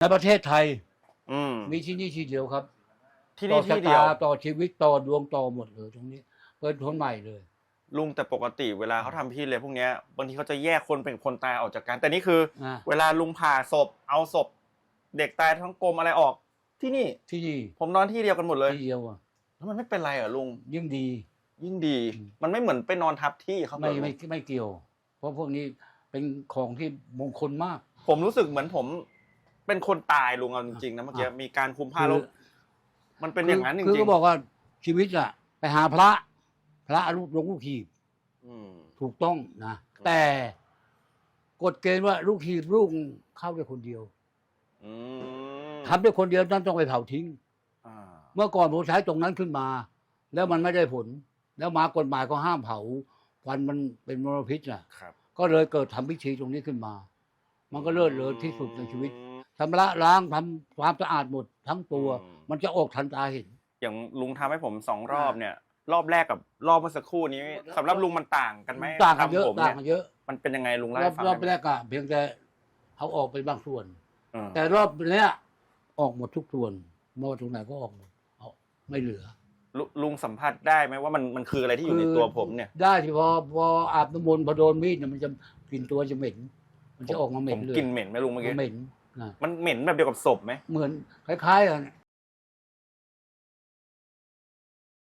ในประเทศไทย อืมมีที่นี่ที่เดียวครับที่นี่ต่อชะที่เดียวตาต่อชีวิตต่อดวงต่อหมดเลยตรงนี้เปิดคนใหม่เลย ลุงแต่ปกติเวลาเขาทำพิธีเลยพวกเนี้ยบางทีเขาจะแยกคนเป็นคนตายออกจากกัน แต่นี่คืออ่าเวลาลุงผ่าศพ เอาศพ เด็กตายทั้งกลมอะไรออก ที่นี่ที่นี่ผมนอนที่เดียวกันหมดเลยที่เดียวอะแล้วมันไม่เป็นไรเหรอลุงยิ่งดี ยิ่งดี อืม มันไม่เหมือนไปนอนทับที่เขาเหรไม่อลุงไม่ไม่เกี่ยว เพราะพวกนี้เป็นของที่มงคลมาก ผมรู้สึกเหมือนผม เป็นคนตายลุงเอาจริงๆนะเมื่อกี้อะมีการคุมผ้าแล้วมันเป็นอย่างนั้นจคือริก็งบอกว่าชีวิตอะไปหาพระ พระรูปลงลูกหีบๆอืม ถูกต้องนะแต่กฎเกณฑ์ว่าลูกหีบลูกเข้าได้คนเดียวอืมทำได้คนเดียวนั้นต้องไปเผาทิ้ง อ่าเมื่อก่อนผมใช้ตรงนั้นขึ้นมา แล้วมันไม่ได้ผล แล้วมากฎหมายก็ห้ามเผาควันมันเป็นมลพิษน่ะ ครับก็เลยเกิดทำพิธีตรงนี้ขึ้นมา มันก็เลิศเลอที่สุดในชีวิตอืม ชำระล้างทำความสะอาดหมดทั้งตัว อืม มันจะออกทันตาเห็น อย่างลุงทำให้ผมสองรอบเนี่ย รอบแรกกับรอบเมื่อสักครู่นี้สำหรับลุงมันต่างกันไหมต่างกันเยอะทำผมต่างเนี่ยกันเยอะมันเป็นยังไงลุงเล่ารอให้บฟังรอบได้แรไหมกอะเพียงแต่เอาออกไปบางส่วน อืมแต่รอบเนี้ยออกหมดทุกส่วนไม่ว่าตรงไหนก็ออกหมดเอาไม่เหลือ ลุลุงสัมผัสได้ไหมว่ามันมันคืออะไรที่อยู่ในตัวผมเนี่ย ได้ที่พอพออาบน้ำมนต์พอโดนมีดเนี่ยมันจะกลิ่นตัวจะเหม็น มันจะออกมาเหม็ผนมเลยกลินเหม็นไหมลุงเมื่อกี้ เหม็นนะ มันเหม็นแบบเดียวกับศพไหมเหมือนคล้ายๆกัน